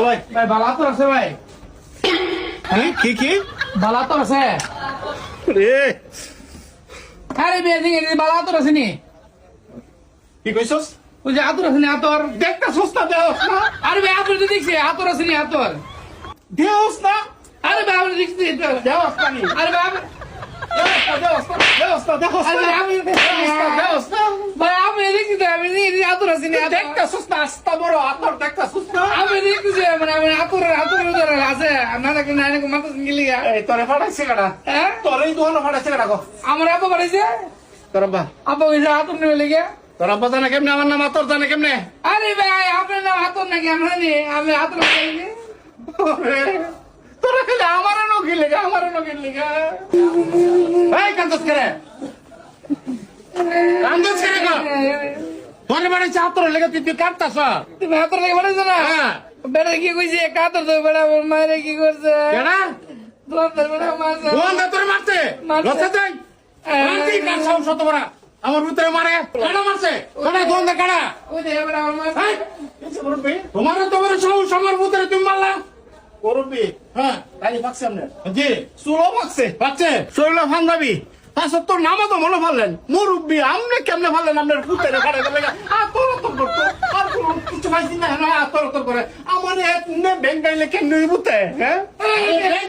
ভাই। ভাই বালা তো আছে ভাই। কি? কি কি? বালা তো আছে। রে আরে বিয়ে দিকে বালা তো আছে নি? কি কইছস? ওই যে আতর আছে নি আতর। দেখটা সস্তা দেওস না। আরে ভাই আপনি তো দেখছি আতর আছে নি আতর। দেওস না। আরে ভাই আপনি দেখছি দেওস না আরে ভাই আপনি- দেওস না দেওস না দেওস আরে ভাই না আপনি দেওস না ভাই আপনি দেখছি তো আমি দেখছি আতর আছে নি আতর। সস্তা আস্তা বড় আতর দেখটা সস্তা আমি দেখছি মানে আমি আতর আতর উদর আছে। না দেখি না এনে মাথা সিঙ্গিলি গা? এই তোরে ফাটাইছে কাটা হ্যাঁ তোরে এই দোকানে ফাটাইছে কাটা গো আমার আপা বাড়িছে তোর আব্বা। আপা কইছে আতর নিয়ে লেগে। তোর আব্বা জানে কেমনে আমার নাম আতর জানে কেমনে? আরে ভাই আপনার নাম আতর নাকি আমরা নি? আমি আতর লাগাইনি ওরে, তোরা খেলে আমারও নকি লেগে আমারও নকি লেগে এই কান্দস করে কান্দস করে গো তোরে বাড়ি চাতর লেগে তুই তুই কাটতাছ তুমি আতর লাগে বাড়িছো না? হ্যাঁ বেটা কি কইছে? কাতর তো বেটা মায়ের কি করছে? কেনা তোমার তো বেটা মারছে। কোন দে তোরে মারতে মারছে। লসে যাই মারতি কার সাহস শত বড়? আমার ভিতরে মারে। কাটা মারছে? কাটা কোন দে কাটা ওই যে বেটা আমার মারছে। তোমার তো বড় সাহস ভিতরে তুমি মারলা। করবি হ্যাঁ। তাই পাকছে আপনার জি। চুলো পাকছে? পাচ্ছে শরীর ফান্দাবি তা সত্তর নামও তো মনে পারলেন মুরব্বী আমনে কেমনে পারলেন আপনার পুতে রেখাটা গেলে আর তোর তোর করতো আর কোনো কিছু পাইছি না হ্যাঁ তোর তোর করে। আমার ব্যাংক গাইলে কেমনে বুতে হ্যাঁ